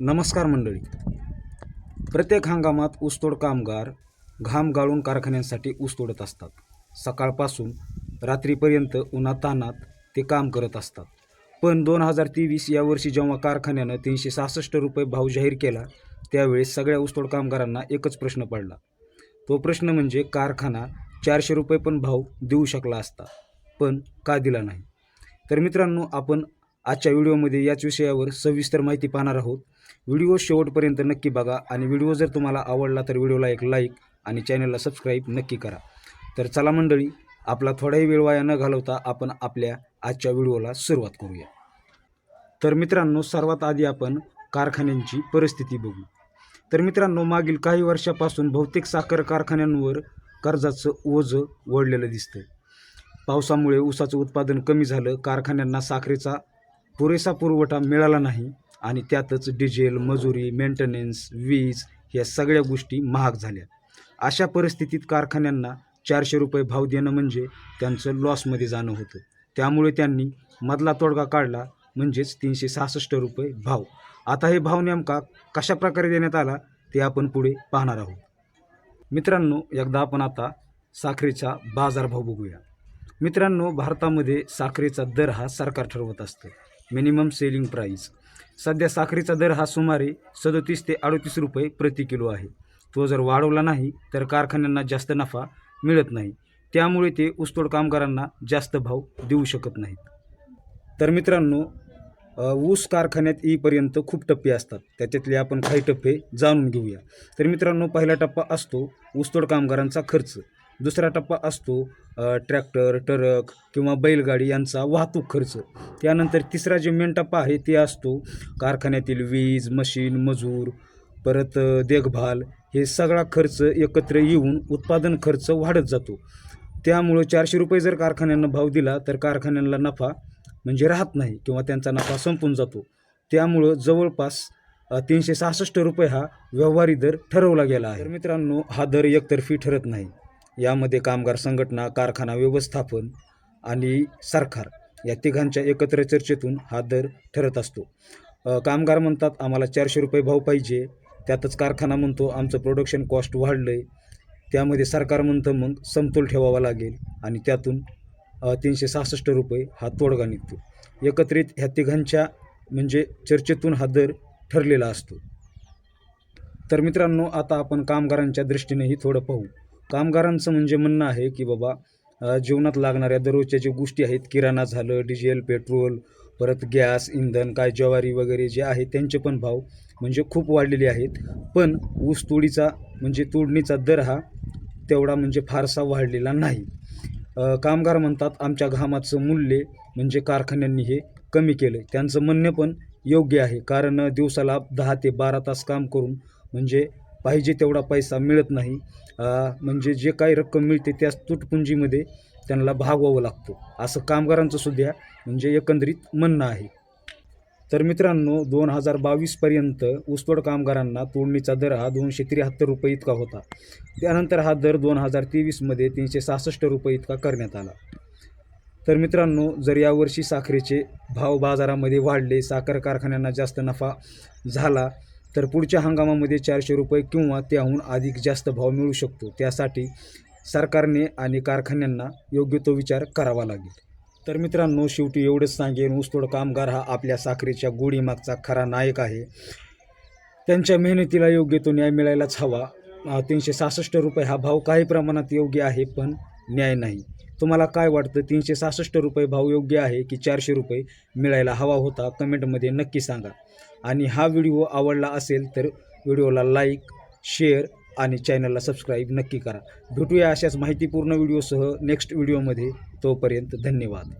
नमस्कार मंडळी. प्रत्येक हंगामात ऊसतोड कामगार घाम गाळून कारखान्यांसाठी ऊस तोडत असतात. सकाळपासून रात्रीपर्यंत उन्हातानात ते काम करत असतात. पण दोन हजार तेवीस या वर्षी जेव्हा कारखान्यानं तीनशे सहासष्ट रुपये भाव जाहीर केला त्यावेळेस सगळ्या ऊसतोड कामगारांना एकच प्रश्न पडला. तो प्रश्न म्हणजे कारखाना चारशे रुपये पण भाव देऊ शकला असता पण का दिला नाही? तर मित्रांनो आपण आजच्या व्हिडिओमध्ये याच विषयावर सविस्तर माहिती पाहणार आहोत. व्हिडिओ शेवटपर्यंत नक्की बघा आणि व्हिडिओ जर तुम्हाला आवडला तर व्हिडिओला एक लाईक आणि चॅनलला सबस्क्राईब नक्की करा. तर चला मंडळी आपला थोडाही वेळ वाया न घालवता आपण आपल्या आजच्या व्हिडिओला सुरुवात करूया. तर मित्रांनो सर्वात आधी आपण कारखान्यांची परिस्थिती बघू. तर मित्रांनो मागील काही वर्षापासून बहुतेक साखर कारखान्यांवर कर्जाचं ओझं ओढलेलं दिसतं पावसामुळे ऊसाचं उत्पादन कमी झालं कारखान्यांना साखरेचा पुरेसा पुरवठा मिळाला नाही आणि त्यातच डिझेल मजुरी मेंटेनन्स वीज या सगळ्या गोष्टी महाग झाल्या. अशा परिस्थितीत कारखान्यांना चारशे रुपये भाव देणं म्हणजे त्यांचं लॉसमध्ये जाणं होतं. त्यामुळे त्यांनी मधला तोडगा काढला म्हणजेच तीनशे सहासष्ट रुपये भाव. आता हे भाव नेमका कशा प्रकारे देण्यात आला ते आपण पुढे पाहणार आहोत. मित्रांनो एकदा आपण आता साखरेचा बाजारभाव बघूया. मित्रांनो भारतामध्ये साखरेचा दर हा सरकार ठरवत असतं. मिनिमम सेलिंग प्राईस सध्या साखरेचा दर हा सुमारे सदोतीस ते अडतीस रुपये प्रति किलो आहे. तो जर वाढवला नाही तर कारखान्यांना जास्त नफा मिळत नाही. त्यामुळे ते ऊसतोड कामगारांना जास्त भाव देऊ शकत नाहीत. तर मित्रांनो ऊस कारखान्यात येईपर्यंत खूप टप्पे असतात. त्याच्यातले आपण काही टप्पे जाणून घेऊया. तर मित्रांनो पहिला टप्पा असतो ऊसतोड कामगारांचा खर्च. दुसरा टप्पा असतो ट्रॅक्टर ट्रक किंवा बैलगाडी यांचा वाहतूक खर्च. त्यानंतर तिसरा जे मेन टप्पा आहे ते असतो कारखान्यातील वीज मशीन मजूर परत देखभाल. हे सगळा खर्च एकत्र येऊन उत्पादन खर्च वाढत जातो. त्यामुळं चारशे रुपये जर कारखान्यांना भाव दिला तर कारखान्यांना नफा म्हणजे राहत नाही किंवा त्यांचा नफा संपून जातो. त्यामुळं जवळपास तीनशे सहासष्ट रुपये हा व्यवहारी दर ठरवला गेला आहे. तर मित्रांनो हा दर एकतर्फी ठरत नाही. यामध्ये कामगार संघटना कारखाना व्यवस्थापन आणि सरकार या तिघांच्या एकत्र चर्चेतून हा दर ठरत असतो. कामगार म्हणतात आम्हाला चारशे रुपये भाव पाहिजे. त्यातच कारखाना म्हणतो आमचं प्रोडक्शन कॉस्ट वाढलं आहे त्यामध्ये सरकार म्हणतं मग समतोल ठेवावा लागेल. आणि त्यातून तीनशे सहासष्ट रुपये हा तोडगा निघतो. एकत्रित ह्या तिघांच्या म्हणजे चर्चेतून हा दर ठरलेला असतो. तर मित्रांनो आता आपण कामगारांच्या दृष्टीनेही थोडं पाहू. कामगारांचं म्हणजे म्हणणं आहे की बाबा जीवनात लागणाऱ्या दररोजच्या ज्या गोष्टी आहेत किराणा झालं डिझेल पेट्रोल परत गॅस इंधन काय ज्वारी वगैरे जे आहे त्यांचे पण भाव म्हणजे खूप वाढलेले आहेत. पण ऊस तोडीचा म्हणजे तोडणीचा दर हा तेवढा म्हणजे फारसा वाढलेला नाही. कामगार म्हणतात आमच्या घामाचं मूल्य म्हणजे कारखान्यांनी हे कमी केलं त्यांचं म्हणणं पण योग्य आहे. कारण दिवसाला दहा ते बारा तास काम करून म्हणजे पाहिजे तेवढा पैसा मिळत नाही. म्हणजे जे काही रक्कम मिळते त्या तुटपुंजीमध्ये त्यांना भागवावं लागतं. असं कामगारांचं सुद्धा म्हणजे एकंदरीत म्हणणं आहे. तर मित्रांनो दोन हजार बावीसपर्यंत ऊसतोड कामगारांना तोडणीचा दर हा दोनशे त्र्याहत्तर रुपये इतका होता. त्यानंतर हा दर दोन हजार तेवीसमध्ये तीनशे सहासष्ट रुपये इतका करण्यात आला. तर मित्रांनो जर यावर्षी साखरेचे भाव बाजारामध्ये वाढले साखर कारखान्यांना जास्त नफा झाला तर पुढच्या हंगामामध्ये चारशे रुपये किंवा त्याहून अधिक जास्त भाव मिळू शकतो. त्यासाठी सरकारने आणि कारखान्यांना योग्य तो विचार करावा लागेल. तर मित्रांनो शेवटी एवढंच सांगेन ऊसतोड कामगार हा आपल्या साखरेच्या गोडीमागचा खरा नायक आहे. त्यांच्या मेहनतीला योग्य तो न्याय मिळायलाच हवा. तीनशे सहासष्ट रुपये हा भाव काही प्रमाणात योग्य आहे पण न्याय नाही. तुम्हाला काय वाटतं? तीनशे सहासष्ट रुपये भाव योग्य आहे की चारशे रुपये मिळायला हवा होता? कमेंटमध्ये नक्की सांगा. आणि हा व्हिडिओ आवडला असेल तर व्हिडिओला लाईक शेअर आणि चॅनलला सबस्क्राईब नक्की करा. भेटूया अशाच माहितीपूर्ण व्हिडिओसह नेक्स्ट व्हिडिओमध्ये. तोपर्यंत धन्यवाद.